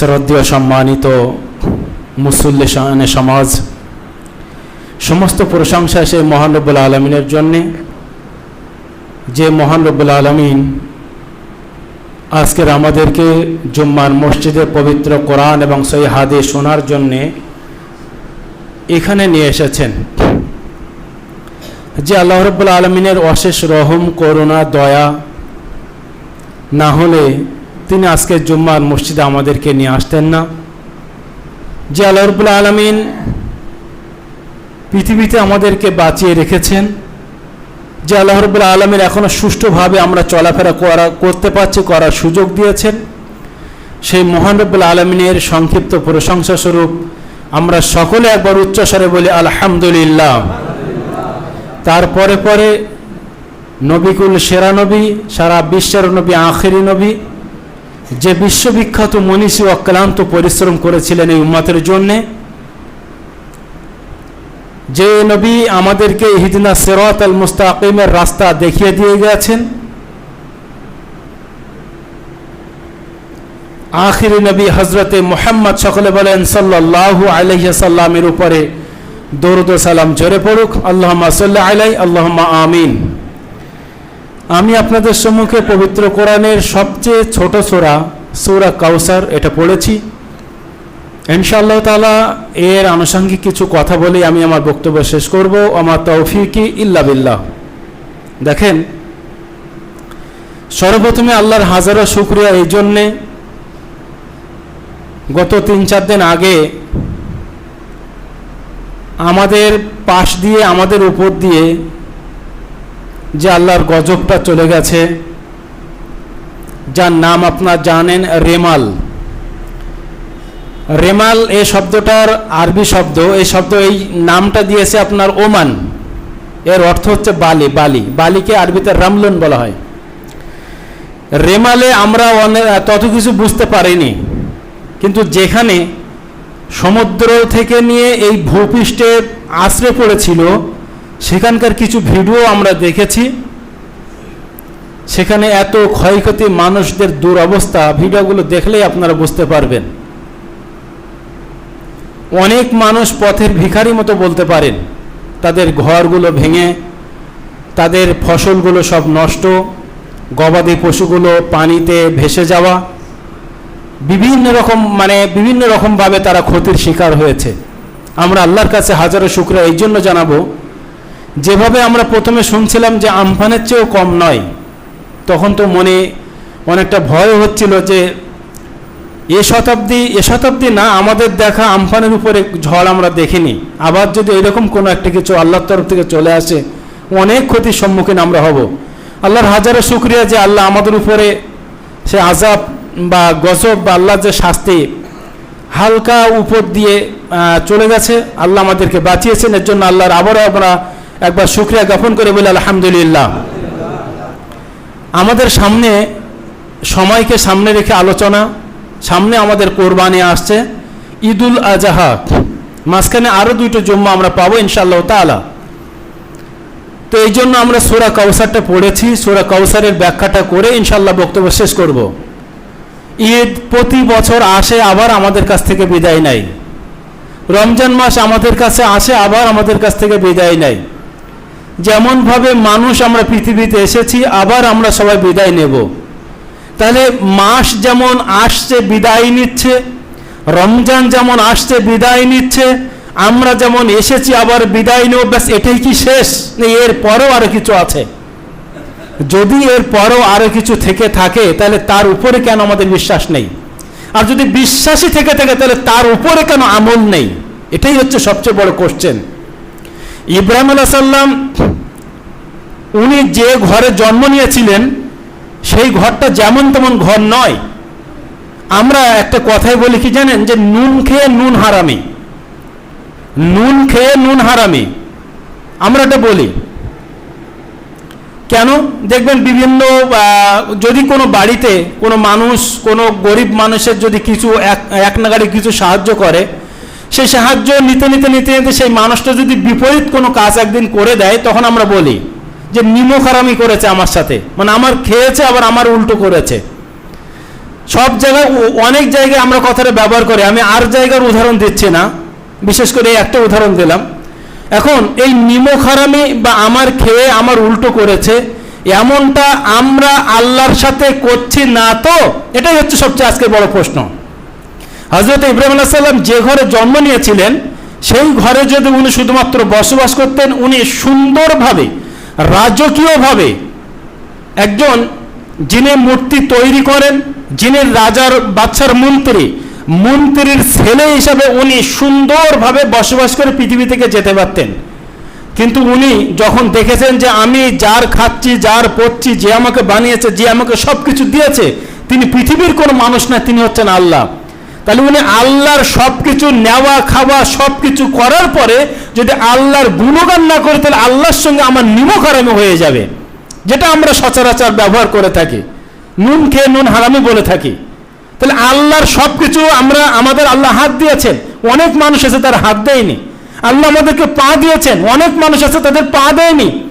শ্রদ্ধেয় সম্মানিত মুসল্লি সমাজ, সমস্ত প্রশংসা সে মহান রব্বুল আলমিনের জন্যে। যে মহান রব্বুল আলমিন আজকের আমাদেরকে জুম্মার মসজিদে পবিত্র কোরআন এবং সেই হাদে শোনার জন্যে এখানে নিয়ে এসেছেন। যে আল্লাহ রব্বুল আলমিনের অশেষ রহম, করুণা, দয়া না হলে তিনি আজকে জুম্মার মসজিদে আমাদেরকে নিয়ে আসতেন না। যে আল্লাহ আলমিন পৃথিবীতে আমাদেরকে বাঁচিয়ে রেখেছেন, যে আল্লাহ রব্বুল আলমীর এখনও সুষ্ঠুভাবে আমরা চলাফেরা করা, করতে পারছি, করার সুযোগ দিয়েছেন। সেই মহান রব্বুল আলমিনের সংক্ষিপ্ত প্রশংসা স্বরূপ আমরা সকলে একবার উচ্চস্বরে বলি, আলহামদুলিল্লাহ। তারপরে পরে নবিকুল সেরা নবী, সারা বিশ্বের নবী, আখেরি নবী যে বিশ্ববিখ্যাত মনীষী অক্লান্ত পরিশ্রম করেছিলেন এই উম্মাতের জন্যে, যে নবী আমাদেরকে হিদিনা সেরত আল মুস্তাকিমের রাস্তা দেখিয়ে দিয়ে গেছেন, আখিরি নবী হজরতে মোহাম্মদ সকলে বলেন সাল্লাহু আলহিসাল্লামের উপরে দরুদ সালাম জোরে পড়ুক আল্লাহ সাল্লাহ আলাই আল্লাহ আমিন। আমি আপনাদের সম্মুখে পবিত্র কোরআনের সবচেয়ে ছোট সোরা, সৌরা কাউসার এটা পড়েছি। ইনশাআল্লাহ তালা এর আনুষঙ্গিক কিছু কথা বলে আমি আমার বক্তব্য শেষ করব। আমার তৌফিকি ইল্লা বিল্লাহ। দেখেন, সর্বপ্রথমে আল্লাহর হাজারো শুক্রিয়া এই জন্যে গত তিন চার দিন আগে আমাদের পাশ দিয়ে, আমাদের উপর দিয়ে যে আল্লাহর গজবটা চলে গেছে, যার নাম আপনার জানেন রেমাল। রেমাল এই শব্দটার আরবি শব্দ, এই শব্দ এই নামটা দিয়েছে আপনার ওমান। এর অর্থ হচ্ছে বালি বালি। বালিকে আরবিতে রামলন বলা হয়। রেমালে আমরা অনেক তত কিছু বুঝতে পারিনি, কিন্তু যেখানে সমুদ্র থেকে নিয়ে এই ভূপৃষ্ঠে আশ্রে পড়েছিল সেখানকার কিছু ভিডিও আমরা দেখেছি। সেখানে এত ক্ষয়ক্ষতি মানুষদের দুরবস্থা, ভিডিওগুলো দেখলেই আপনারা বুঝতে পারবেন। অনেক মানুষ পথের ভিখারি মতো বলতে পারেন, তাদের ঘরগুলো ভেঙে, তাদের ফসলগুলো সব নষ্ট, গবাদি পশুগুলো পানিতে ভেসে যাওয়া, বিভিন্ন রকম মানে বিভিন্ন রকমভাবে তারা ক্ষতির শিকার হয়েছে। আমরা আল্লাহর কাছে হাজারো শুক্রিয়া, এই জন্য জানাব যেভাবে আমরা প্রথমে শুনছিলাম যে আমফানের চেয়েও কম নয়, তখন তো মনে অনেকটা ভয় হচ্ছিল যে এ শতাব্দী এ শতাব্দী না, আমাদের দেখা আমফানের উপরে ঝড় আমরা দেখিনি। আবার যদি এরকম কোনো একটা কিছু আল্লাহর তরফ থেকে চলে আসে, অনেক ক্ষতির সম্মুখীন আমরা হব। আল্লাহর হাজারো শুক্রিয়া যে আল্লাহ আমাদের উপরে সে আজাব বা গজব বা আল্লাহর যে শাস্তি হালকা উপর দিয়ে চলে গেছে, আল্লাহ আমাদেরকে বাঁচিয়েছেন। এর জন্য আল্লাহর আবারও আমরা একবার শুক্রিয়া জ্ঞাপন করে বলি, আলহামদুলিল্লাহ। আমাদের সামনে সময়কে সামনে রেখে আলোচনা, সামনে আমাদের কোরবানি আসছে, ঈদুল আজাহা। মাঝখানে আরও দুইটো জম্মা আমরা পাবো ইনশাআল্লাহ তালা তো এই জন্য আমরা সোরা কাউসারটা পড়েছি, সোরা কাউসারের ব্যাখ্যাটা করে ইনশাল্লাহ বক্তব্য শেষ করব। ঈদ প্রতি বছর আসে, আবার আমাদের কাছ থেকে বিদায় নেয়। রমজান মাস আমাদের কাছে আসে, আবার আমাদের কাছ থেকে বিদায় নেয়। যেমনভাবে মানুষ আমরা পৃথিবীতে এসেছি, আবার আমরা সবাই বিদায় নেব। তাহলে মাস যেমন আসছে, বিদায় নিচ্ছে, রমজান যেমন আসছে, বিদায় নিচ্ছে, আমরা যেমন এসেছি, আবার বিদায় নেব, ব্যাস এটাই কি শেষ? এর পরেও আরও কিছু আছে। যদি এর পরেও আরও কিছু থেকে থাকে, তাহলে তার উপরে কেন আমাদের বিশ্বাস নেই? আর যদি বিশ্বাসই থেকে থাকে, তাহলে তার উপরে কেন আমল নেই? এটাই হচ্ছে সবচেয়ে বড় কোশ্চেন ইব্রাহিম আলাহ সাল্লাম উনি যে ঘরে জন্ম নিয়েছিলেন, সেই ঘরটা যেমন তেমন ঘর নয়। আমরা একটা কথাই বলি, কি জানেন? যে নুন খেয়ে নুন হারামি। নুন খেয়ে নুন হারামি। আমরা এটা বলি। কেন? দেখবেন বিভিন্ন যদি কোনো বাড়িতে কোনো মানুষ, কোনো গরিব মানুষের যদি কিছু এক এক নাগাড়ি কিছু সাহায্য করে সেই সাহায্য নিতে নিতে নিতে নিতে সেই মানুষটা যদি বিপরীত কোনো কাজ একদিন করে দেয়, তখন আমরা বলি যে নিমখারামি করেছে আমার সাথে। মানে আমার খেয়েছে, আবার আমার উল্টো করেছে। সব জায়গায় অনেক জায়গায় আমরা কথাটা ব্যবহার করি। আমি আর জায়গার উদাহরণ দিচ্ছি না। বিশেষ করে এই একটা উদাহরণ দিলাম। এখন এই নিমক হারামি বা আমার খেয়ে আমার উল্টো করেছে, এমনটা আমরা আল্লাহর সাথে করছি না তো? এটাই হচ্ছে সবচেয়ে আজকে বড় প্রশ্ন। হজরত ইব্রাহিম সাল্লাম যে ঘরে জন্ম নিয়েছিলেন, সেই ঘরে যদি উনি শুধুমাত্র বসবাস করতেন, উনি সুন্দরভাবে, রাজকীয়ভাবে একজন যিনি মূর্তি তৈরি করেন, যিনি রাজার বাচ্চার মন্ত্রী, মন্ত্রীর ছেলে হিসাবে উনি সুন্দরভাবে বসবাস করে পৃথিবী থেকে যেতে পারতেন। কিন্তু উনি যখন দেখেছেন যে আমি যার খাচ্ছি, যার পড়ছি যে আমাকে বানিয়েছে, যে আমাকে সব কিছু দিয়েছে, তিনি পৃথিবীর কোনো মানুষ না, তিনি হচ্ছেন আল্লাহ। তাহলে উনি আল্লাহর সব কিছু নেওয়া, খাওয়া সব কিছু করার পরে যদি আল্লাহর গুণগান না করে, তাহলে আল্লাহর সঙ্গে আমার নিমক হারামি হয়ে যাবে। যেটা আমরা সচরাচর ব্যবহার করে থাকি। নুন খেয়ে নুন হারামি বলে থাকি। তাহলে আল্লাহর সব কিছু আমরা, আমাদের আল্লাহ হাত দিয়েছেন। অনেক মানুষ আছে তার হাত দেয়নি। আল্লাহ আমাদেরকে পা দিয়েছেন। অনেক মানুষ আছে তাদের পা দেয়নি।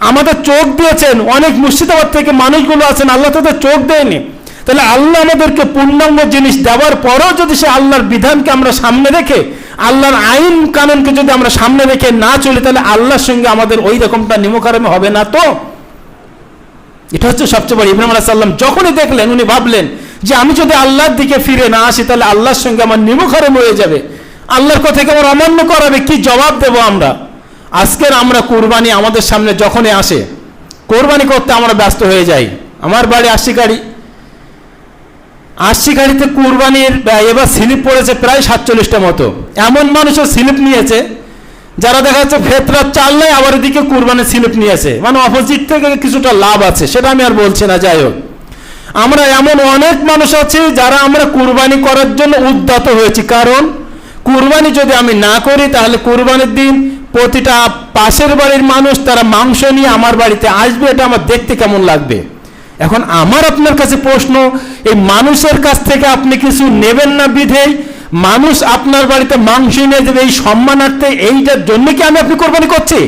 আমাদের চোখ দিয়েছেন। অনেক মুর্শিদাবাদ থেকে মানুষগুলো আছেন, আল্লাহ তাদের চোখ দেয়নি। তাহলে আল্লাহ আমাদেরকে পূর্ণাঙ্গ জিনিস দেওয়ার পরেও যদি সে আল্লাহর বিধানকে আমরা সামনে রেখে, আল্লাহর আইন কানুনকে যদি আমরা সামনে রেখে না চলি, তাহলে আল্লাহর সঙ্গে আমাদের ওই রকমটা নিমকারামে হবে না তো? এটা হচ্ছে সবচেয়ে বড়। ইব্রাহিম আলাহ সাল্লাম যখনই দেখলেন, উনি ভাবলেন যে আমি যদি আল্লাহর দিকে ফিরে না আসি, তাহলে আল্লাহর সঙ্গে আমার নিমুখারে হয়ে যাবে। আল্লাহর কথাকে আমার অমান্য করাবে, কি জবাব দেব আমরা? আজকের আমরা কোরবানি আমাদের সামনে যখনই আসে, কোরবানি করতে আমরা ব্যস্ত হয়ে যাই। আমার বাড়ি আশি গাড়ি আশি গাড়িতে কোরবানির এবার স্লিপ পড়েছে প্রায় সাতচল্লিশটা মতো। এমন মানুষও স্লিপ নিয়েছে, যারা দেখা যাচ্ছে ফেতরা চাল নেই আবার এদিকে কোরবানির স্লিপ নিয়েছে। মানে অপোজিট থেকে কিছুটা লাভ আছে, সেটা আমি আর বলছি না, যাই হোক। আমরা এমন অনেক মানুষ আছি যারা আমরা কুরবানি করার জন্য উদ্যত হয়েছি। কারণ কুরবানি যদি আমি না করি, তাহলে কুরবানির দিন প্রতিটা পাশের বাড়ির মানুষ তারা মাংস নিয়ে আমার বাড়িতে আসবে, এটা আমার দেখতে কেমন লাগবে? এখন আমার আপনার কাছে প্রশ্ন, এই মানুষের কাছ থেকে আপনি কিছু নেবেন না বিধেই মানুষ আপনার বাড়িতে মাংস নিয়ে দেবে, এই সম্মানার্থে এইটার জন্য কি আমি আপনি কোরবানি করছি?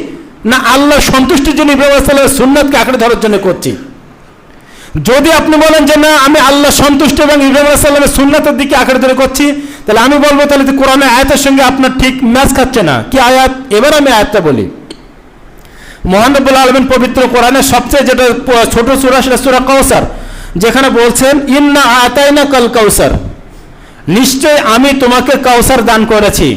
না আল্লাহ সন্তুষ্টির জন্য ব্যবস্থা সুন্নাতকে আঁকড়ে ধরার জন্য করছি? যদি আপনি বলেন যে না, আমি আল্লাহ সন্তুষ্ট এবং ইব্রাহিম সুন্নাতের দিকে আঁকড়ে ধরে করছি, তাহলে আমি বলব তাহলে কোরআনে আয়াতের সঙ্গে আপনার ঠিক ম্যাচ খাচ্ছে না। কি আয়াত? এবার আমি আয়াতটা বলি। মোহানবুল আলমিন পবিত্র কোরআনের সবচেয়ে যেটা ছোট সুরা সেটা সুরা কৌসার যেখানে বলছেন, ইন্না আতাইনা কাল কৌসার নিশ্চয় আমি তোমাকে কাউসার দান করেছি।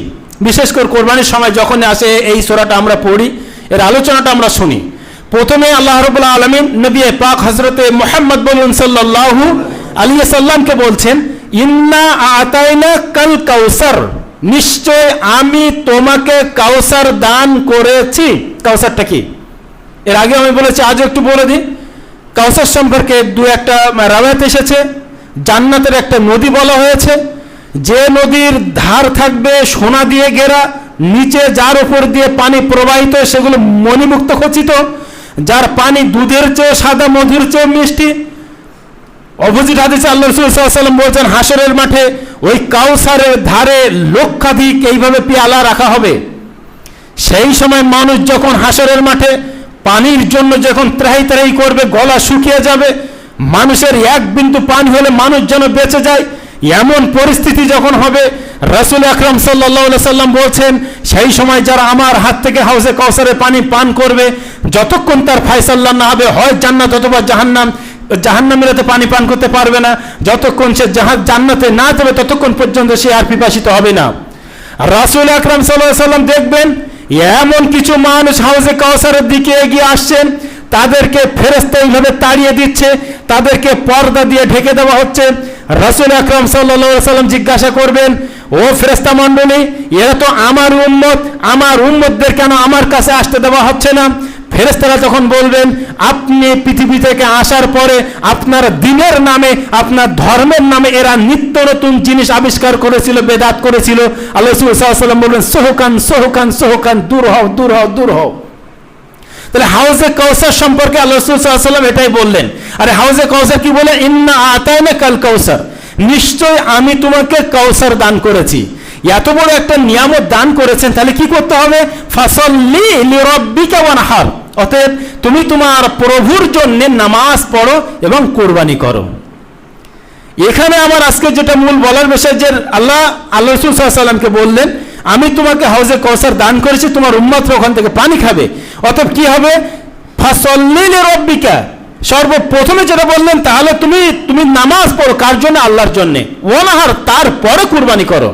বিশেষ করে কোরবানির সময় যখন আসে, এই সোরাটা আমরা পড়ি, এর আলোচনাটা আমরা শুনি। প্রথমে আল্লাহ রবুল্লা আলমিন নবী পাক হজরতে মোহাম্মদ বলুন সাল্লাহু আলী সাল্লামকে বলছেন, ইন্না আতাইনা কাল কাউসার নিশ্চয় আমি তোমাকে কাউসার দান করেছি। কাউসারটা কি? এর আগে আমি বলেছি আজ একটু বলে দিই। কাউসার সম্পর্কে দু একটা রাওয়াত এসেছে। জান্নাতের একটা নদী বলা হয়েছে। যে নদীর ধার থাকবে সোনা দিয়ে ঘেরা, নিচে যার উপর দিয়ে পানি প্রবাহিত, সেগুলো মণিমুক্ত খচিত। যার পানি দুধের চেয়ে সাদা, মধুর চেয়ে মিষ্টি। অপোজিট হাদিসে আল্লাহ রসুল্লাহাম বলছেন হাসরের মাঠে ওই কাউসারের ধারে লক্ষাধিক এইভাবে পেয়ালা রাখা হবে। সেই সময় মানুষ যখন হাসরের মাঠে পানির জন্য যখন ত্রাহি ত্রাহি করবে, গলা শুকিয়ে যাবে, মানুষের এক বিন্দু পানি হলে মানুষ যেন বেঁচে যায়, এমন পরিস্থিতি যখন হবে, রাসুল আকরম সাল্লাহ সাল্লাম বলছেন, সেই সময় যারা আমার হাত থেকে হাউসে কৌসারে পানি পান করবে, যতক্ষণ তার ফায়সাল্লা না হবে, হয় জান্নাত অথবা জাহান্নাম জাহান্নামের তো পানি পান করতে পারবে না। যতক্ষণ সে জাহাজ জান্নাতে না যাবে, ততক্ষণ পর্যন্ত সে আর পিপাসিত হবে না। রাসুল আকরাম সাল্লাম দেখবেন, এমন কিছু মানুষ হাউসে কাউসারের দিকে এগিয়ে আসছেন, তাদেরকে ফেরেস্তা এইভাবে তাড়িয়ে দিচ্ছে, তাদেরকে পর্দা দিয়ে ঢেকে দেওয়া হচ্ছে। রাসুল আকরাম সাল্লাম জিজ্ঞাসা করবেন, ও ফেরেস্তা মণ্ডলী, এরা তো আমার উম্মত, আমার উম্মতদের কেন আমার কাছে আসতে দেওয়া হচ্ছে না? ফেরেস্তারা তখন বলবেন, আপনি পৃথিবী থেকে আসার পরে আপনার দিনের নামে, আপনার ধর্মের নামে এরা নিত্য নতুন জিনিস আবিষ্কার করেছিল, বেদাত করেছিল। আল্লাহ সাল্লাম বলবেন, সোহকান সোহকান সোহকান, দূর হও দূর হও দূর হও। তাহলে হাউজে কৌসার সম্পর্কে আল্লাহ সাল্লাম এটাই বললেন। আরে হাউজে কৌসার কি বলে? ইন্না আতায়নে কাল কৌসার নিশ্চয় আমি তোমাকে কৌসার দান করেছি। এত বড় একটা নিয়ামত দান করেছেন, তাহলে কি করতে হবে? ফাসল্লি লিরব্বিকা ওয়ানহার। অতএব তুমি তোমার প্রভুর জন্য নামাজ পড়ো এবং কোরবানি করো। এখানে আমার আজকে যেটা মূল বলার বিষয় যে আল্লাহ আল্লাহ রসুল সাল্লামকে বললেন, আমি তোমাকে হাউজে কৌসার দান করেছি, তোমার উম্মত ওখান থেকে পানি খাবে। অতএব কি হবে? ফাসল্লিল রব্বিকা সর্বপ্রথমে যেটা বললেন, তাহলে তুমি তুমি নামাজ পড়ো কার জন্য? আল্লাহর জন্যে। ওনাহার তারপরে কুরবানি করো।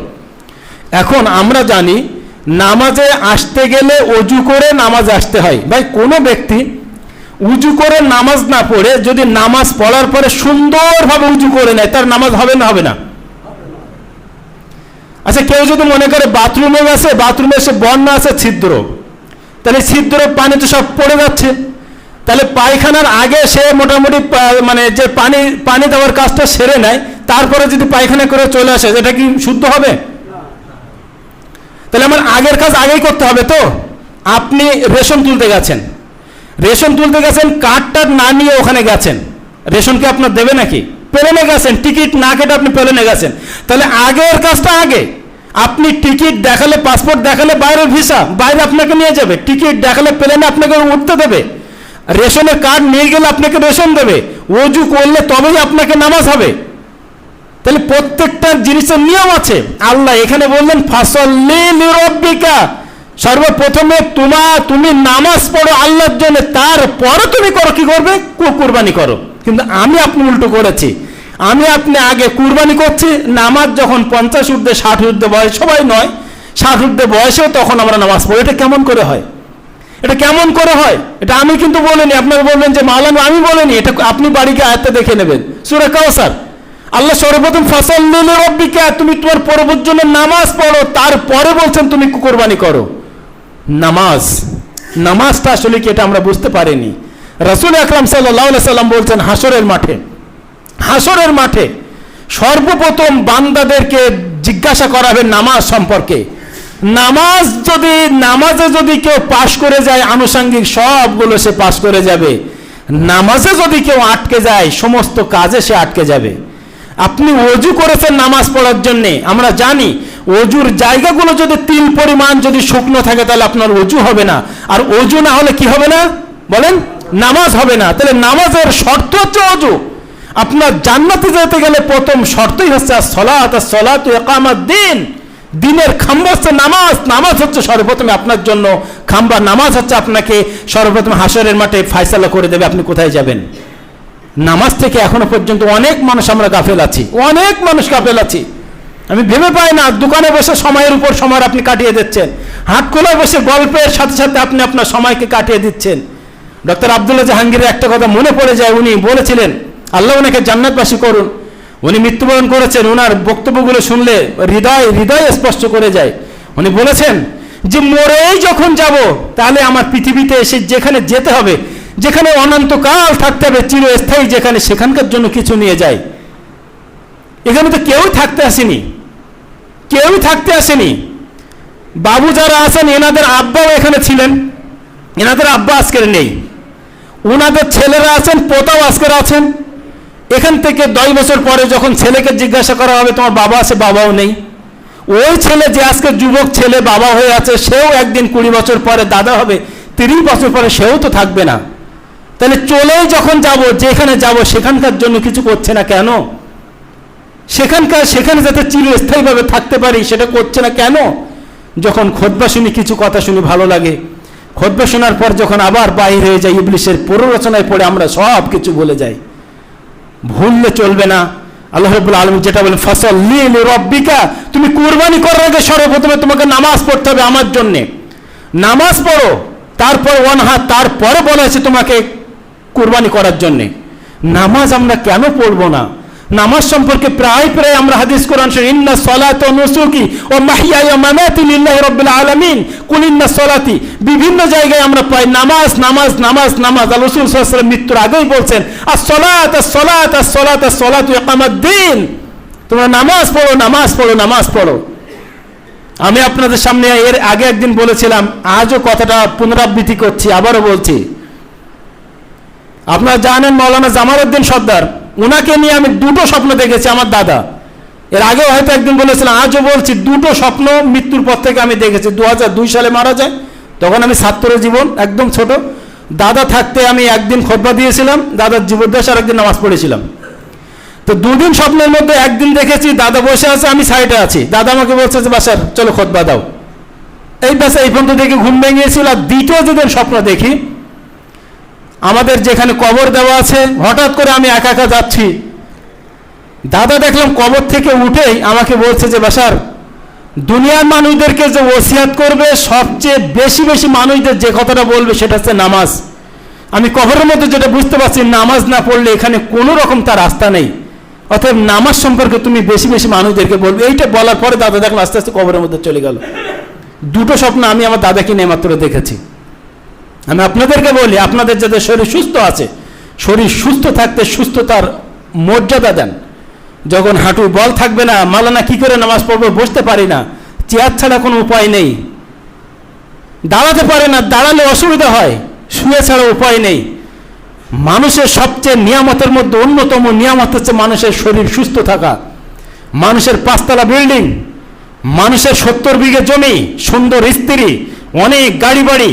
এখন আমরা জানি নামাজে আসতে গেলে অজু করে নামাজ আসতে হয়। ভাই, কোনো ব্যক্তি উজু করে নামাজ না পড়ে যদি নামাজ পড়ার পরে সুন্দরভাবে উজু করে নেয়, তার নামাজ হবে না হবে না? আচ্ছা কেউ যদি মনে করে বাথরুমে আছে, বাথরুমে এসে বন্যা আছে ছিদ্র। তাহলে ছিদ্র পানি তো সব পড়ে যাচ্ছে। তাহলে পায়খানার আগে সে মোটামুটি মানে যে পানি পানি দেওয়ার কাজটা সেরে নেয়, তারপরে যদি পায়খানা করে চলে আসে, এটা কি শুদ্ধ হবে? তাহলে আমার আগের কাজ আগেই করতে হবে তো? আপনি রেশন তুলতে গেছেন। রেশন তুলতে গেছেন, কার্ডটা না নিয়ে ওখানে গেছেন। রেশন কি আপনার দেবে নাকি? প্লেনে গেছেন, টিকিট না কেটে আপনি প্লেনে গেছেন। তাহলে আগের কাজটা আগে। আপনি টিকিট দেখালে, পাসপোর্ট দেখালে বাইরের ভিসা, বাইরে আপনাকে নিয়ে যাবে। টিকিট দেখালে প্লেনে আপনাকে উঠতে দেবে। রেশনের কার্ড নিয়ে গেলে আপনাকে রেশন দেবে। অজু করলে তবেই আপনাকে নামাজ হবে। তাহলে প্রত্যেকটা জিনিসের নিয়ম আছে। আল্লাহ এখানে বললেন ফাসল্লিকা সর্বপ্রথমে তোমা, তুমি নামাজ পড়ো আল্লাহর জন্য, তারপরে তুমি করো, কি করবে? কুরবানি করো। কিন্তু আমি আপনি উল্টো করেছি। আমি আপনি আগে কুরবানি করছি, নামাজ যখন পঞ্চাশ ঊর্ধ্বে, ষাট ঊর্ধ্বে বয়স, সবাই নয়, ষাট ঊর্ধ্বে বয়সেও তখন আমরা নামাজ পড়ি। এটা কেমন করে হয়? এটা কেমন করে হয়? এটা আমি কিন্তু বলিনি, আপনারা বলবেন যে, মাওলানা, আমি বলিনি। এটা আপনি বাড়িকে আয়ত্তে দেখে নেবেন। সুরে কাউসার আল্লাহ সর্বপ্রথম ফসল নিলে রব্বিকা, তুমি তোমার পরবর্তী জন্য নামাজ পড়ো, তারপরে বলছেন তুমি কোরবানি করো। নামাজ। নামাজটা আসলে কি এটা আমরা বুঝতে পারিনি। রসুল আকরাম সাল্লাম বলছেন হাসরের মাঠে। হাসরের মাঠে সর্বপ্রথম বান্দাদেরকে জিজ্ঞাসা করাবে নামাজ সম্পর্কে। নামাজ যদি, নামাজে যদি কেউ পাশ করে যায়, আনুষঙ্গিক সবগুলো সে পাশ করে যাবে। নামাজে যদি কেউ আটকে যায়, সমস্ত কাজে সে আটকে যাবে। আপনি অজু করেছেন নামাজ পড়ার জন্য, আমরা জানি অজুর জায়গাগুলো যদি তিল পরিমাণ যদি শুকনো থাকে তাহলে আপনার অজু হবে না। আর অজু না হলে কি হবে না? বলেন, নামাজ হবে না। তাহলে নামাজের শর্ত হচ্ছে অজু আপনার জান্নাতে যেতে গেলে প্রথম শর্তই হচ্ছে আর সলাত সলাত একামাত দিন দিনের খাম্বা হচ্ছে নামাজ নামাজ হচ্ছে সর্বপ্রথমে আপনার জন্য খাম্বা। নামাজ হচ্ছে আপনাকে সর্বপ্রথমে হাসরের মাঠে ফায়সালা করে দেবে, আপনি কোথায় যাবেন? নামাজ থেকে এখনও পর্যন্ত অনেক মানুষ আমরা গাফেল আছি। অনেক মানুষ গাফেল আছি। আমি ভেবে পাই না, দোকানে বসে সময়ের উপর সময় আপনি কাটিয়ে দিচ্ছেন। হাট খোলায় বসে গল্পের সাথে সাথে আপনি আপনার সময়কে কাটিয়ে দিচ্ছেন। ডক্টর আবদুল্লাহ জাহাঙ্গীরের একটা কথা মনে পড়ে যায়, উনি বলেছিলেন, আল্লাহ ওনাকে জান্নাতবাসী করুন। উনি মৃত্যুবরণ করেছেন ওনার বক্তব্যগুলো শুনলে হৃদয় হৃদয় স্পষ্ট করে যায়। উনি বলেছেন যে, মরেই যখন যাব, তাহলে আমার পৃথিবীতে এসে যেখানে যেতে হবে যেখানে অনন্তকাল থাকতে হবে, চিরস্থায়ী যেখানে, সেখানকার জন্য কিছু নিয়ে যায় এখানে তো কেউই থাকতে আসেনি। কেউই থাকতে আসেনি। বাবু যারা আছেন, এনাদের আব্বাও এখানে ছিলেন। এনাদের আব্বা আজকের নেই। ওনাদের ছেলেরা আছেন, পোতাও আজকের আছেন। এখান থেকে দশ বছর পরে যখন ছেলেকে জিজ্ঞাসা করা হবে, তোমার বাবা আছে? বাবাও নেই। ওই ছেলে যে আজকে যুবক ছেলে, বাবা হয়ে আছে, সেও একদিন কুড়ি বছর পরে, দাদা হবে, তিরিশ বছর পরে সেও তো থাকবে না। তাহলে চলেই যখন যাব, যেখানে যাব, সেখানকার জন্য কিছু করছে না কেন? সেখানকার, সেখানে যাতে চিরস্থায়ীভাবে থাকতে পারি, সেটা করছে না কেন? যখন খোদবা শুনি, কিছু কথা শুনি, ভালো লাগে। খোদবা শোনার পর যখন আবার বাইর হয়ে যাই, ইবলিশের পুরোরচনায় পড়ে আমরা সব কিছু বলে যাই। ভুললে চলবে না। আল্লাহ রব্বুল আলম যেটা বলেন ফসল লিল রব্বিকা তুমি কুরবানি করার আগে সর্বপ্রথমে তোমাকে নামাজ পড়তে হবে আমার জন্যে। নামাজ পড়ো, তারপর ওয়ানহা, তারপরে বলা হয়েছে তোমাকে। কুরবানি করার জন্যে। নামাজ আমরা কেন পড়ব না? নামাজ সম্পর্কে প্রায় প্রায় আমরা হাদিস কোরআন শুনি ইন্না সলাত নুসুকি ও মাহিয়া ও মামাতি লিল্লাহি রাব্বিল আলামিন। কুল ইন্না সলাতি। বিভিন্ন জায়গায় আমরা পাই নামাজ নামাজ নামাজ নামাজ। আল্লাহ রাসূল সাল্লাল্লাহু মৃত্যুর আগেই বলছেন আস সলাত আস সলাত আস সলাত আস সলাত দিন। তোমরা নামাজ পড়ো নামাজ পড়ো নামাজ পড়ো। আমি আপনাদের সামনে এর আগে একদিন বলেছিলাম, আজও কথাটা পুনরাবৃত্তি করছি, আবারও বলছি। আপনারা জানেন মৌলানা জামালউদ্দিন সর্দার ওনাকে নিয়ে আমি দুটো স্বপ্ন দেখেছি আমার দাদা। এর আগেও হয়তো একদিন বলেছিলাম আজও বলছি, দুটো স্বপ্ন মৃত্যুর পর থেকে আমি দেখেছি। দু সালে মারা যায়, তখন আমি ছাত্র জীবন, একদম ছোট। দাদা থাকতে আমি একদিন খোদবা দিয়েছিলাম, দাদার জীবদ্দশার একদিন নামাজ পড়েছিলাম। তো দুদিন স্বপ্নের মধ্যে একদিন দেখেছি, দাদা বসে আছে, আমি সাইডে আছি। দাদা আমাকে বলছে যে, বাসার, চলো খোদবা দাও। এই বাসা এই পর্যন্ত দেখে ঘুম ভেঙিয়েছিল আর দ্বিতীয় যেদিন স্বপ্ন দেখি আমাদের যেখানে কবর দেওয়া আছে, হঠাৎ করে আমি একা একা যাচ্ছি। দাদা দেখলাম কবর থেকে উঠেই আমাকে বলছে যে, বাসার, দুনিয়ার মানুষদেরকে যে ওসিয়াত করবে, সবচেয়ে বেশি বেশি মানুষদের যে কথাটা বলবে, সেটা হচ্ছে নামাজ। আমি কবরের মধ্যে যেটা বুঝতে পারছি, নামাজ না পড়লে এখানে কোনো রকম তার রাস্তা নেই। অতএব নামাজ সম্পর্কে তুমি বেশি বেশি মানুষদেরকে বলবে। এইটা বলার পরে দাদা দেখলাম আস্তে আস্তে কবরের মধ্যে চলে গেল। দুটো স্বপ্ন আমি আমার দাদাকে নিয়ে মাত্র দেখেছি। আমি আপনাদেরকে বলি, আপনাদের যাদের শরীর সুস্থ আছে, শরীর সুস্থ থাকতে সুস্থতার মর্যাদা দেন। যখন হাঁটু বল থাকবে না, মালানা কি করে নামাজ পড়ব বসতে পারি না, চেয়ার ছাড়া কোনো উপায় নেই। দাঁড়াতে পারে না, দাঁড়ালে অসুবিধা হয়, শুয়ে ছাড়া উপায় নেই। মানুষের সবচেয়ে নিয়ামতের মধ্যে অন্যতম নিয়ামত হচ্ছে মানুষের শরীর সুস্থ থাকা। মানুষের পাঁচতলা বিল্ডিং, মানুষের সত্তর বিঘে জমি, সুন্দর স্ত্রী, অনেক গাড়ি বাড়ি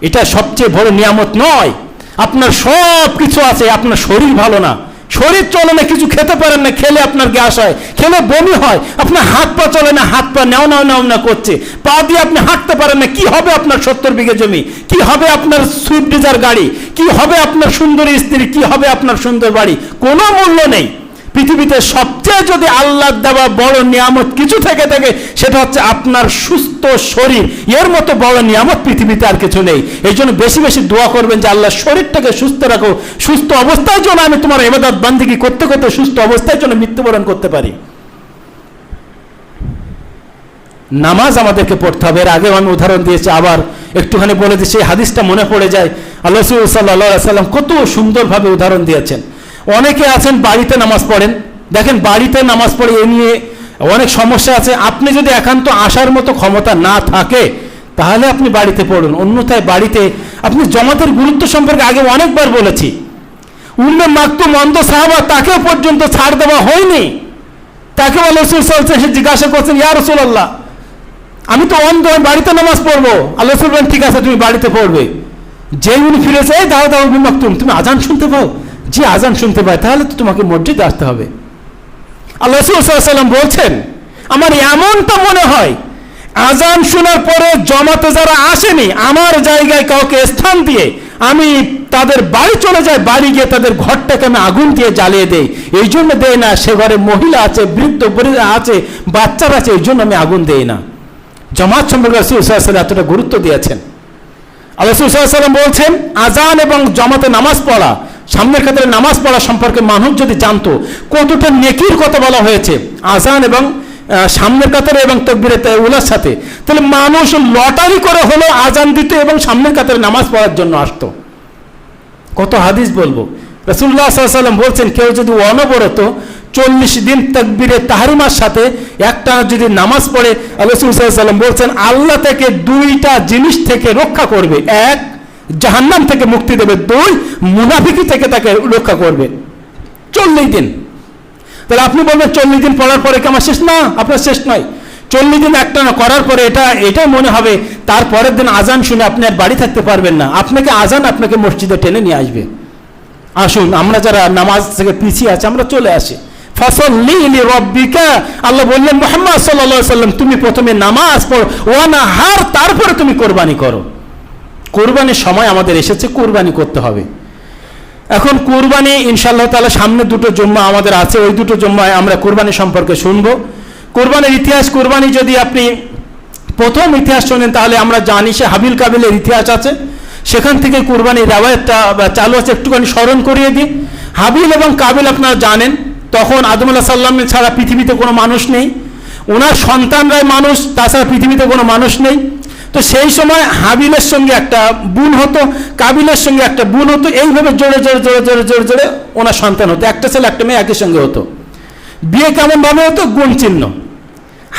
এটা সবচেয়ে বড় নিয়ামত নয়। আপনার সব কিছু আছে, আপনার শরীর ভালো না। শরীর চলে না, কিছু খেতে পারেন না, খেলে আপনার গ্যাস হয়। খেলে বমি হয়, আপনার হাত পা চলে না, হাত পা নেও, নাও, নেও না করছে। পা দিয়ে আপনি হাঁটতে পারেন না, কি হবে আপনার সত্তর বিঘে জমি? কি হবে আপনার সুইফট ডিজার গাড়ি? কি হবে আপনার সুন্দরী স্ত্রী? কি হবে আপনার সুন্দর বাড়ি? কোনো মূল্য নেই। পৃথিবীতে সবচেয়ে যদি আল্লাহ দেওয়া বড় নিয়ামত কিছু থেকে থাকে, সেটা হচ্ছে আপনার সুস্থ শরীর। এর মতো বড় নিয়ামত পৃথিবীতে আর কিছু নেই। এই জন্য বেশি বেশি দোয়া করবেন যে, আল্লাহ, শরীরটাকে সুস্থ রাখো। সুস্থ অবস্থায় যেন আমি তোমার এবাদত বান্দিকে করতে করতে সুস্থ অবস্থায় যেন মৃত্যুবরণ করতে পারি। নামাজ আমাদেরকে পড়তে হবে। এর আগেও আমি উদাহরণ দিয়েছি, আবার একটুখানি বলে দিচ্ছি। হাদিসটা মনে পড়ে যায়। আল্লাহ সাল্লাহ সাল্লাম কত সুন্দরভাবে উদাহরণ দিয়েছেন। অনেকে আছেন, বাড়িতে নামাজ পড়েন। দেখেন, বাড়িতে নামাজ পড়ে এ নিয়ে অনেক সমস্যা আছে। আপনি যদি একান্ত আসার মতো ক্ষমতা না থাকে, তাহলে আপনি বাড়িতে পড়ুন। অন্যথায় বাড়িতে আপনি জমাতের গুরুত্ব সম্পর্কে আগে অনেকবার বলেছি। উল্লে মাকতু মন্দ সাহাবা তাকে পর্যন্ত ছাড় দেওয়া হয়নি। তাকে রসুল সাল্লাহ সে জিজ্ঞাসা করছেন, ইয়া রসুল্লাহ আমি তো অন্ধ বাড়িতে নামাজ পড়ব। আল্লাহ বলেন, ঠিক আছে, তুমি বাড়িতে পড়বে। যেই উনি ফিরেছে দাও দাও মাকতুম, তুমি আজান শুনতে পাও? যে আজান শুনতে পায়, তাহলে তো তোমাকে মসজিদে আসতে হবে। আল্লাহ রসুলাম বলছেন, আমার এমনটা মনে হয় আজান শোনার পরে জমাতে যারা আসেনি, আমার জায়গায় কাউকে স্থান দিয়ে আমি তাদের বাড়ি চলে যাই, বাড়ি গিয়ে তাদের ঘরটাকে আমি আগুন দিয়ে জ্বালিয়ে দেই। এই জন্য দেয় না, সে ঘরে মহিলা আছে, বৃদ্ধ আছে, বাচ্চারা আছে, এই জন্য আমি আগুন দেই না। জমাত সম্পর্কে রসুল এতটা গুরুত্ব দিয়েছেন। আল্লাহ রসুল বলছেন আজান এবং জমাতে নামাজ পড়া সামনের ক্ষেত্রে নামাজ পড়া সম্পর্কে মানুষ যদি জানতো, কতটা নেকির কথা বলা হয়েছে, আজান এবং সামনের কাতারে এবং তকবিরে উলার সাথে, তাহলে মানুষ লটারি করে হলো আজান দিত এবং সামনের কাতারে নামাজ পড়ার জন্য আসতো। কত হাদিস বলব। রসুল্লাহ সাল্লাম বলছেন, কেউ যদি অনবরত চল্লিশ দিন তকবিরে তাহারিমার সাথে একটা যদি নামাজ পড়ে রসুল সাল্লাম বলছেন, আল্লাহ থেকে দুইটা জিনিস থেকে রক্ষা করবে। এক জাহান্নাম থেকে মুক্তি দেবে দুই, মুনাফিকি থেকে তাকে রক্ষা করবে। চল্লিশ দিন। তাহলে আপনি বলবেন চল্লিশ দিন পড়ার পরে কি আমার শেষ? না, আপনার শেষ নয়। চল্লিশ দিন একটা না করার পরে এটা এটাই মনে হবে তার পরের দিন আজান শুনে আপনি আর বাড়ি থাকতে পারবেন না। আপনাকে আজান আপনাকে মসজিদে টেনে নিয়ে আসবে। আসুন, আমরা যারা নামাজ থেকে পিছিয়ে আছি, আমরা চলে আসি। ফসল লিলি রব্বিকা। আল্লাহ বললেন, মোহাম্মদ সাল্লা সাল্লাম তুমি প্রথমে নামাজ পড়ো। ওয়ানা হার তারপরে তুমি কোরবানি করো। কোরবানির সময় আমাদের এসেছে, কোরবানি করতে হবে। এখন কোরবানি ইনশাল্লাহ তালা সামনে দুটো জম্মা আমাদের আছে, ওই দুটো জম্মায় আমরা কোরবানি সম্পর্কে শুনব। কোরবানির ইতিহাস, কোরবানি যদি আপনি প্রথম ইতিহাস শোনেন, তাহলে আমরা জানি সে হাবিল কাবিলের ইতিহাস আছে। সেখান থেকে কোরবানির রেওয়ায়তটা চালু আছে, একটুখানি স্মরণ করিয়ে দিই। হাবিল এবং কাবিল আপনারা জানেন, তখন আদমুল্লাহ সাল্লাম ছাড়া পৃথিবীতে কোনো মানুষ নেই। ওনার সন্তানরাই মানুষ, তাছাড়া পৃথিবীতে কোনো মানুষ নেই। তো সেই সময় হাবিলের সঙ্গে একটা বুন হতো, কাবিলের সঙ্গে একটা বুন হতো, এইভাবে জোরে জোরে জোরে জোরে জোরে জোরে ওনার সন্তান হতো। একটা ছেলে, একটা মেয়ে একই সঙ্গে হতো। বিয়ে কেমনভাবে হতো? গুণ চিহ্ন।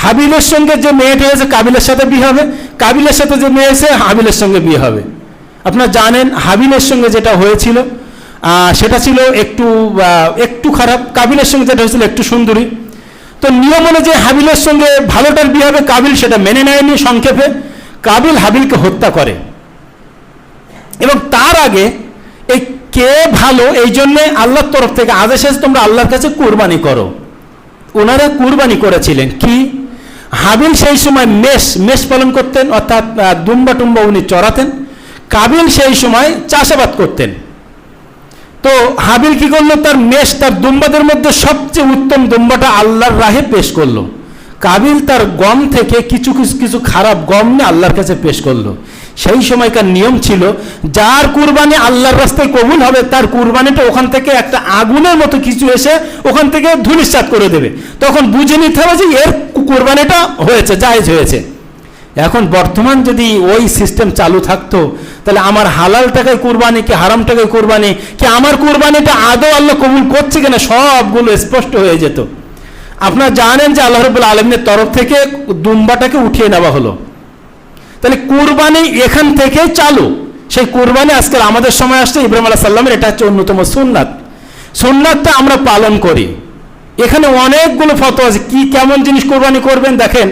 হাবিলের সঙ্গে যে মেয়েটা হয়েছে, কাবিলের সাথে বিয়ে হবে। কাবিলের সাথে যে মেয়ে এসে হাবিলের সঙ্গে বিয়ে হবে। আপনারা জানেন, হাবিলের সঙ্গে যেটা হয়েছিল সেটা ছিল একটু একটু খারাপ। কাবিলের সঙ্গে যেটা হয়েছিল, একটু সুন্দরী। তো নিয়ম অনুযায়ী হাবিলের সঙ্গে ভালোটার বিয়ে হবে, কাবিল সেটা মেনে নেয়নি সংক্ষেপে। কাবিল হাবিলকে হত্যা করে। এবং তার আগে এই কে ভালো, এই জন্যে আল্লাহর তরফ থেকে আদেশ এসে তোমরা আল্লাহর কাছে কুরবানি করো। ওনারা কুরবানি করেছিলেন। কি? হাবিল সেই সময় মেষ মেষ পালন করতেন, অর্থাৎ দুম্বা টুম্বা উনি চড়াতেন। কাবিল সেই সময় চাষাবাদ করতেন। তো হাবিল কি করল? তার মেষ, তার দুম্বাদের মধ্যে সবচেয়ে উত্তম দুম্বাটা আল্লাহর রাহে পেশ করল। কাবিল তার গম থেকে কিছু কিছু কিছু খারাপ গম নিয়ে আল্লাহর কাছে পেশ করল। সেই সময়কার নিয়ম ছিল, যার কুরবানি আল্লাহর রাস্তায় কবুল হবে, তার কুরবানিটা ওখান থেকে একটা আগুনের মতো কিছু এসে ওখান থেকে ধুলিশ্বাত করে দেবে। তখন বুঝে নিতে হবে যে এর কুরবানিটা হয়েছে, জায়েজ হয়েছে। এখন বর্তমান যদি ওই সিস্টেম চালু থাকতো, তাহলে আমার হালাল টাকায় কুরবানি, কি হারাম টাকায় কুরবানি, কি আমার কুরবানিটা আদৌ আল্লাহ কবুল করছে কিনা, সবগুলো স্পষ্ট হয়ে যেত। আপনারা জানেন যে আল্লাহ রবুল্লা আলমিনের তরফ থেকে দুম্বাটাকে উঠিয়ে নেওয়া হলো। তাহলে কুরবানি এখান থেকে চালু। সেই কুরবানি আজকাল আমাদের সময় আসছে, ইব্রাহিম আলাহ সাল্লামের এটা হচ্ছে অন্যতম সুন্নাত। সুন্নাতটা আমরা পালন করি। এখানে অনেকগুলো ফটো আছে, কি কেমন জিনিস কোরবানি করবেন দেখেন।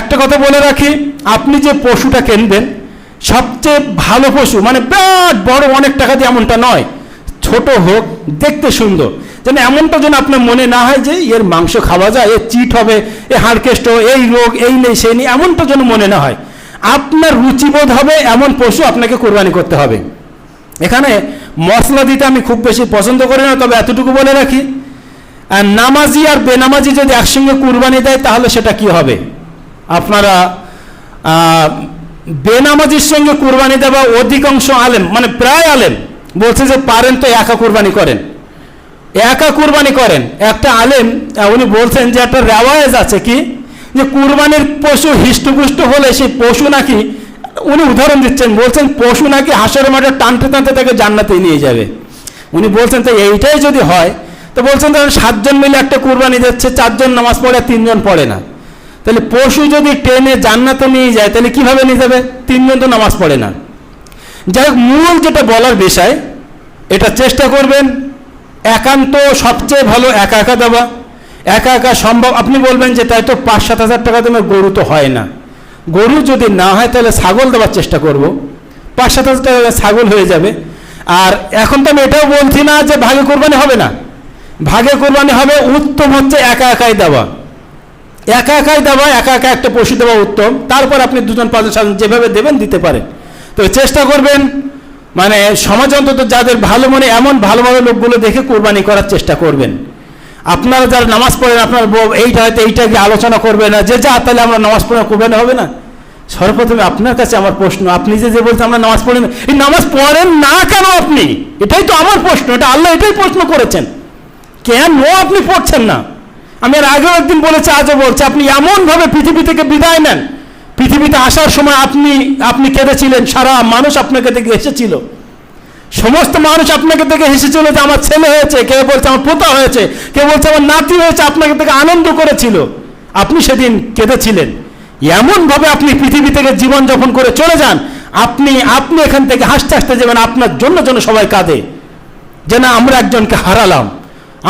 একটা কথা বলে রাখি, আপনি যে পশুটা কিনবেন, সবচেয়ে ভালো পশু মানে বিরাট বড়, অনেক টাকা দিয়ে এমনটা নয়। ছোট হোক, দেখতে সুন্দর। যেন এমনটা যেন আপনার মনে না হয় যে, এর মাংস খাওয়া যায়, এর চিট হবে, এ হাড়কেষ্ট এই রোগ, এই নেই, সেই নেই, এমনটা যেন মনে না হয়। আপনার রুচিবোধ হবে এমন পশু আপনাকে কোরবানি করতে হবে। এখানে মশলা দিতে আমি খুব বেশি পছন্দ করি না, তবে এতটুকু বলে রাখি। আর নামাজি আর বেনামাজি যদি একসঙ্গে কুরবানি দেয়, তাহলে সেটা কি হবে? আপনারা বেনামাজির সঙ্গে কুরবানি দেওয়া অধিকাংশ আলেম মানে প্রায় আলেম, বলছে যে পারেন তো একা কুরবানি করেন। একা কুরবানি করেন। একটা আলেম, উনি বলছেন যে একটা রেওয়াজ আছে কি? যে কুরবানির পশু হিষ্টপুষ্ট হলে সেই পশু নাকি, উনি উদাহরণ দিচ্ছেন, বলছেন পশু নাকি হাঁসের মাঠে টানতে টানতে তাকে জান্নাতে নিয়ে যাবে। উনি বলছেন, তো এইটাই যদি হয়, তো বলছেন ধরুন সাতজন মিলে একটা কুরবানি দিচ্ছে, চারজন নামাজ পড়ে, তিনজন পড়ে না। তাহলে পশু যদি ট্রেনে জান্নাতে নিয়ে যায়, তাহলে কীভাবে নিয়ে যাবে? তিনজন তো নামাজ পড়ে না। যাই হোক, মূল যেটা বলার বিষয়, এটা চেষ্টা করবেন একান্ত সবচেয়ে ভালো একা একা দেওয়া। একা একা সম্ভব। আপনি বলবেন যে তাই তো পাঁচ, সাত হাজার টাকা দামের গরু তো হয় না। গরু যদি না হয় তাহলে ছাগল দেওয়ার চেষ্টা করব। পাঁচ, সাত হাজার টাকা ছাগল হয়ে যাবে। আর এখন তো আমি এটাও বলছি না যে ভাগে কোরবানি হবে না। ভাগে কোরবানি হবে উত্তম হচ্ছে একা একাই দেওয়া। একা একাই দেওয়া, একা একা একটা পশু দেওয়া উত্তম। তারপর আপনি দুজন, পাঁচজন যেভাবে দেবেন দিতে পারেন। তো চেষ্টা করবেন মানে সমাজ অন্তত যাদের ভালো মনে, এমন ভালো ভালো লোকগুলো দেখে কোরবানি করার চেষ্টা করবেন। আপনারা যারা নামাজ পড়েন, আপনার এইটা হয়তো এইটা গিয়ে আলোচনা করবে না, যে যা, তাহলে আমরা নামাজ পড়ে কোরবানি হবে না? সর্বপ্রথমে আপনার কাছে আমার প্রশ্ন, আপনি যে যে বলছেন আমরা নামাজ পড়েন এই নামাজ পড়েন না কেন আপনি? এটাই তো আমার প্রশ্ন, এটা আল্লাহ এটাই প্রশ্ন করেছেন। কেন আপনি পড়ছেন না? আমি আর আগেও একদিন বলেছি, আজও বলছি, আপনি এমনভাবে পৃথিবী থেকে বিদায় নেন। পৃথিবীতে আসার সময় আপনি আপনি কেঁদেছিলেন, সারা মানুষ আপনাকে দেখে এসেছিল। সমস্ত মানুষ আপনাকে দেখে হেসেছিল যে আমার ছেলে হয়েছে, কেউ বলছে আমার পোতা হয়েছে, কেউ বলছে আমার নাতি হয়েছে, আপনাকে দেখে আনন্দ করেছিল। আপনি সেদিন কেঁদেছিলেন। এমনভাবে আপনি পৃথিবী থেকে জীবন যাপন করে চলে যান। আপনি আপনি এখান থেকে হাসতে হাসতে যাবেন, আপনার জন্য জন্য সবাই কাঁদে। যে না আমরা একজনকে হারালাম।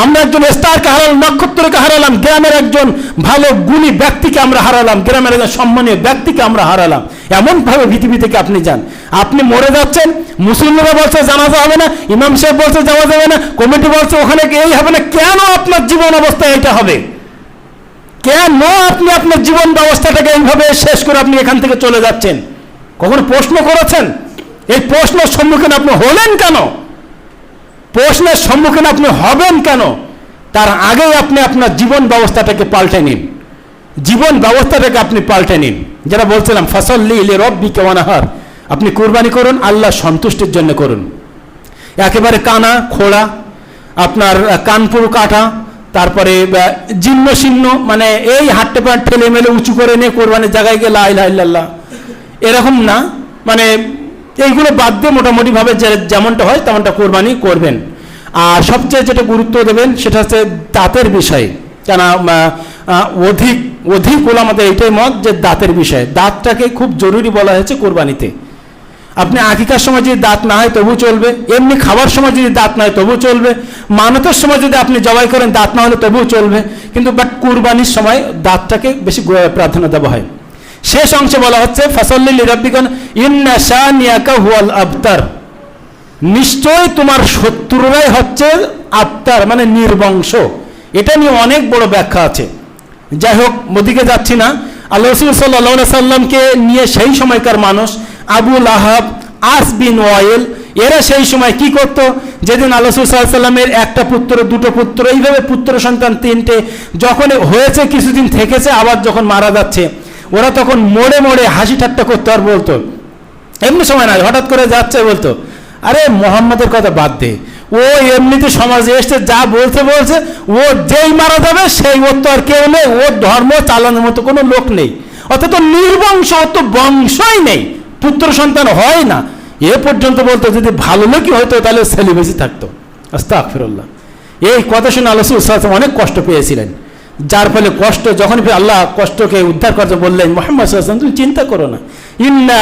আমরা একজন স্টারকে হারালাম, নক্ষত্রকে হারালাম, গ্রামের একজন ভালো, গুণী ব্যক্তিকে আমরা হারালাম, গ্রামের একজন সম্মানীয় ব্যক্তিকে আমরা হারালাম। এমনভাবে পৃথিবী থেকে আপনি যান। আপনি মরে যাচ্ছেন, মুসলিমরা বলছে জানাজা হবে না, ইমাম সাহেব বলছে যাওয়া যাবে না, কমিটি বলছে ওখানে এই হবে না, কেন আপনার জীবন অবস্থা এটা হবে? কেন আপনি আপনার জীবন ব্যবস্থাটাকে এইভাবে শেষ করে আপনি এখান থেকে চলে যাচ্ছেন? কখনো প্রশ্ন করেছেন? এই প্রশ্নের সম্মুখীন আপনি হলেন কেন? প্রশ্নের সম্মুখীন আপনি হবেন কেন? তার আগেই আপনি আপনার জীবন ব্যবস্থাটাকে পাল্টে নিন। জীবন ব্যবস্থাটাকে আপনি পাল্টে নিন। যেটা বলছিলাম, ফসল্লি ইলে রব্বি কেওয়ানাহার আপনি কুরবানি করুন, আল্লাহ সন্তুষ্টির জন্য করুন। একেবারে কানা, খোড়া, আপনার কানপুর কাটা, তারপরে জীর্ণ শীর্ণ মানে এই হাট্টে পাট ঠেলে মেলে উঁচু করে নিয়ে কোরবানির জায়গায় গেলে আইল্লাহ এরকম না মানে এইগুলো বাদ দিয়ে মোটামুটিভাবে যেমনটা হয় তেমনটা কোরবানি করবেন। আর সবচেয়ে যেটা গুরুত্ব দেবেন সেটা হচ্ছে দাঁতের বিষয়। কেন অধিক অধিক হলো আমাদের এইটাই মত যে দাঁতের বিষয়। দাঁতটাকে খুব জরুরি বলা হয়েছে কোরবানিতে। আপনি আকিকার সময় যদি দাঁত না হয় তবু চলবে, এমনি খাবার সময় যদি দাঁত না হয় তবু চলবে, মানতের সময় যদি আপনি জবাই করেন দাঁত না হলে তবুও চলবে, কিন্তু বাট কুরবানির সময় দাঁতটাকে বেশি প্রাধান্য দেওয়া হয়। শেষ অংশে বলা হচ্ছে আবতার। নিশ্চয় তোমার শত্রুরাই হচ্ছে আত্মার মানে নির্বংশ। এটা নিয়ে অনেক বড় ব্যাখ্যা আছে। যাই হোক মোদিকে যাচ্ছি না। আল্লাহ সাল্লামকে নিয়ে সেই সময়কার মানুষ আবুল আহাব আস বিন ওয়াইল, এরা সেই সময় কি করত? যেদিন আল্লাহ সাল্লামের একটা পুত্র, দুটো পুত্র, এইভাবে পুত্র সন্তান তিনটে, যখন হয়েছে, কিছুদিন থেকেছে, আবার যখন মারা যাচ্ছে ওরা তখন মোড়ে মোড়ে হাসি ঠাট্টা করতো আর বলতো, এমনি সময় নাই, হঠাৎ করে যাচ্ছে, বলতো। আরে মোহাম্মদের কথা বাদ দে, ও এমনিতে সমাজে এসছে, যা বলছে বলছে, ও যেই মারা যাবে, সেই ওর তো আর কেউ নেই, ওর ধর্ম চালানোর মতো কোনো লোক নেই। অর্থাৎ নির্বংশ অত বংশই নেই, পুত্র সন্তান হয় না। এ পর্যন্ত বলতো, যদি ভালো লোকই হতো, তাহলে বেশি থাকতো। আস্তাক ফিরল্লাহ এই কথা শুনে সাল্লাম অনেক কষ্ট পেয়েছিলেন। যার ফলে কষ্ট, যখন আল্লাহ কষ্টকে উদ্ধার করতে বললেন, মোহাম্মদ সাল্লাম তুমি চিন্তা করো না। ইন্না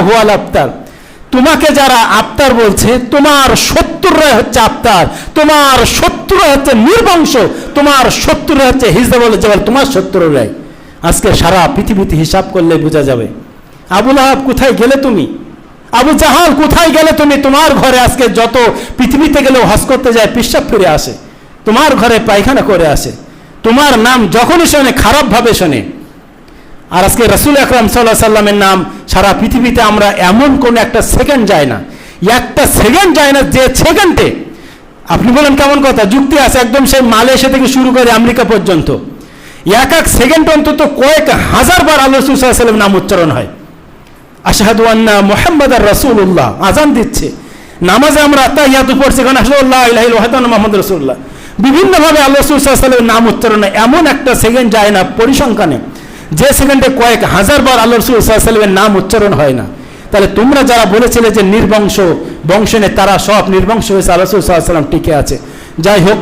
হুয়াল আফতার তোমাকে যারা আফতার বলছে, তোমার শত্রুরা হচ্ছে আফতার তোমার শত্রুরা হচ্ছে নির্বংশ তোমার শত্রুরা হচ্ছে হিজদাবল জবাল তোমার শত্রুরাই। আজকে সারা পৃথিবীতে হিসাব করলে বোঝা যাবে। আবুল আহাব কোথায় গেলে তুমি? আবু জাহাল কোথায় গেলে তুমি? তোমার ঘরে আজকে যত পৃথিবীতে গেলেও হজ করতে যায় পিসাব ফিরে আসে। তোমার ঘরে পায়খানা করে আসে। তোমার নাম যখনই শোনে, খারাপভাবে শোনে। আর আজকে রসুল আকরাম সাল্লাহ সাল্লামের নাম সারা পৃথিবীতে আমরা এমন কোন একটা সেকেন্ড যায় না। একটা সেকেন্ড যায় না যে সেকেন্ডে আপনি বলেন কেমন কথা? যুক্তি আছে, একদম সেই মালয়েশিয়া থেকে শুরু করে আমেরিকা পর্যন্ত। এক এক সেকেন্ড অন্তত কয়েক হাজার বার আল্লাহ সাল্লামের নাম উচ্চারণ হয়। আশাহাদু আন্না মোহাম্মদ আর রসুল্লাহ আজান দিচ্ছে। নামাজে আমরা তাহিয়াতু পড়ছি কারণ আসাদুল্লাহ মোহাম্মদ রসুল্লাহ বিভিন্নভাবে আল্লাহ সাল্লামের নাম উচ্চারণ এমন একটা সেকেন্ড যায় না, পরিসংখ্যানে, যে সেকেন্ডে কয়েক হাজার বার আল্লাহ রসুল সাল্লামের নাম উচ্চারণ হয় না। তাহলে তোমরা যারা বলেছিলে যে নির্বংশ বংশনে তারা সব নির্বংশ হয়েছে, আল্লাহ সাল্লাম টিকে আছে। যাই হোক,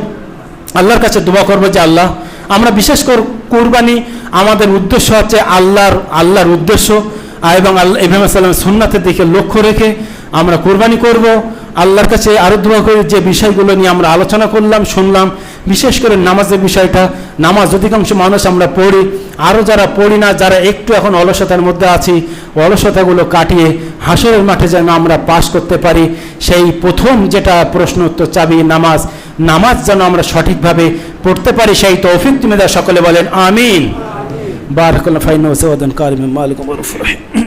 আল্লাহর কাছে দোয়া করব যে আল্লাহ, আমরা বিশেষ করে কোরবানি, আমাদের উদ্দেশ্য হচ্ছে আল্লাহর আল্লাহর উদ্দেশ্য, এবং আল্লাহ ইব্রাহিম সাল্লাম সুন্নাতের দিকে লক্ষ্য রেখে আমরা কোরবানি করব। আল্লাহর কাছে আরও দোয়া করি যে বিষয়গুলো নিয়ে আমরা আলোচনা করলাম, শুনলাম। বিশেষ করে নামাজের বিষয়টা। নামাজ অধিকাংশ মানুষ আমরা পড়ি। আরও যারা পড়ি না, যারা একটু এখন অলসতার মধ্যে আছি, অলসতাগুলো কাটিয়ে হাসরের মাঠে যেন আমরা পাশ করতে পারি। সেই প্রথম যেটা প্রশ্ন উত্তর চাবি, নামাজ। নামাজ যেন আমরা সঠিকভাবে পড়তে পারি, সেই তৌফিক তুমি সকলে বলেন, আমিন। বারকুল্লাহ ফাইন কারিম